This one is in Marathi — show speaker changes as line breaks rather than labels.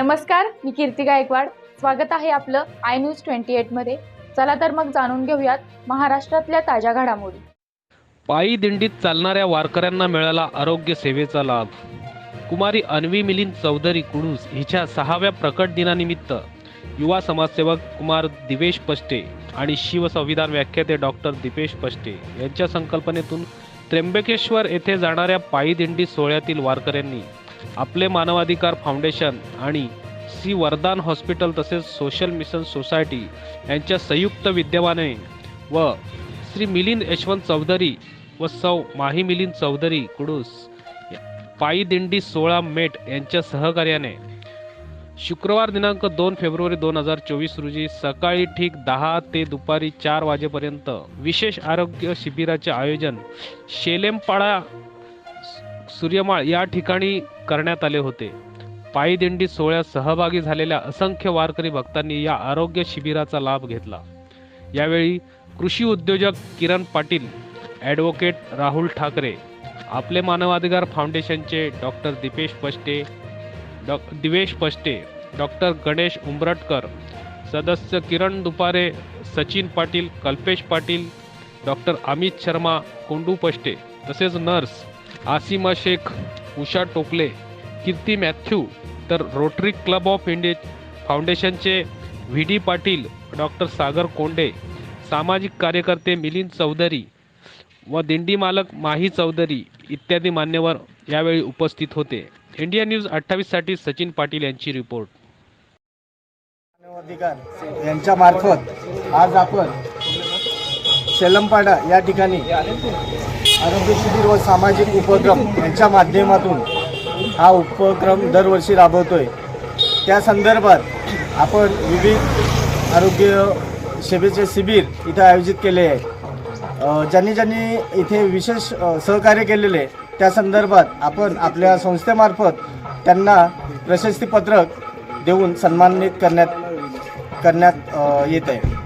नमस्कार मी कीर्ती गायकवाड. स्वागत आहे आपलं आय न्यूज ट्वेंटी एटमध्ये चला तर मग जाणून घेऊयात महाराष्ट्रातल्या ताज्या घडामोडी.
पायी दिंडीत चालणाऱ्या वारकऱ्यांना मिळाला आरोग्य सेवेचा लाभ. कुमारी अन्वी मिलिंद चौधरी कुडूस हिच्या सहाव्या प्रकट दिनानिमित्त युवा समाजसेवक कुमार दिवेश पष्टे आणि शिवसंविधान व्याख्याते डॉक्टर दिपेश पष्टे यांच्या संकल्पनेतून त्र्यंबकेश्वर येथे जाणाऱ्या पायी दिंडी सोहळ्यातील वारकऱ्यांनी आपले मानवाधिकार फाउंडेशन आणि सी वरदान हॉस्पिटल तसेच सोशल मिशन सोसायटी यांच्या संयुक्त विद्यमाने व श्री मिलिंद यशवंत चौधरी व सौ माही मिलिंद चौधरी कुडूस पायी दिंडी सोळा मेट यांच्या सहकार्याने शुक्रवार दिनांक दोन फेब्रुवारी दोन हजार चोवीस रोजी सकाळी ठीक दहा ते दुपारी चार वाजेपर्यंत विशेष आरोग्य शिबिराचे आयोजन शेलेमपाडा सूर्यमाळ या ठिकाणी करण्यात आले होते. पायी दिंडी सोहळ्यात सहभागी झालेल्या असंख्य वारकरी भक्तांनी या आरोग्य शिबिराचा लाभ घेतला. यावेळी कृषी उद्योजक किरण पाटील ॲडव्होकेट राहुल ठाकरे आपले मानवाधिकार फाउंडेशनचे डॉक्टर दीपेश पष्टे डॉ दिवेश पष्टे डॉक्टर गणेश उंबरटकर सदस्य किरण दुपारे सचिन पाटील कल्पेश पाटील डॉक्टर अमित शर्मा कोंडू पष्टे तसेच नर्स आसिमा शेख उषा टोकले कीर्ती मॅथ्यू तर रोटरी क्लब ऑफ इंडिया फाउंडेशनचे V D Patil doctor Sagar Konde सामाजिक कार्यकर्ते मिलिंद चौधरी व दिंडी मालक माही चौधरी इत्यादी मान्यवर यावेळी उपस्थित होते. इंडिया न्यूज अठ्ठावीससाठी सचिन पाटील यांची रिपोर्ट.
यांच्या मार्फत आज आपण शेलमपाडा या ठिकाणी आरोग्य शिबिर व सामाजिक उपक्रम यांच्या माध्यमातून हा उपक्रम दरवर्षी राबवतो आहे त्या संदर्भात आपण विविध आरोग्य सेवेचे शिबिर इथं आयोजित केले आहे ज्यांनी ज्यांनी इथे विशेष सहकार्य केलेले त्या संदर्भात आपण आपल्या संस्थेमार्फत त्यांना प्रशस्तीपत्रक देऊन सन्मानित करण्यात करण्यात येत आहे.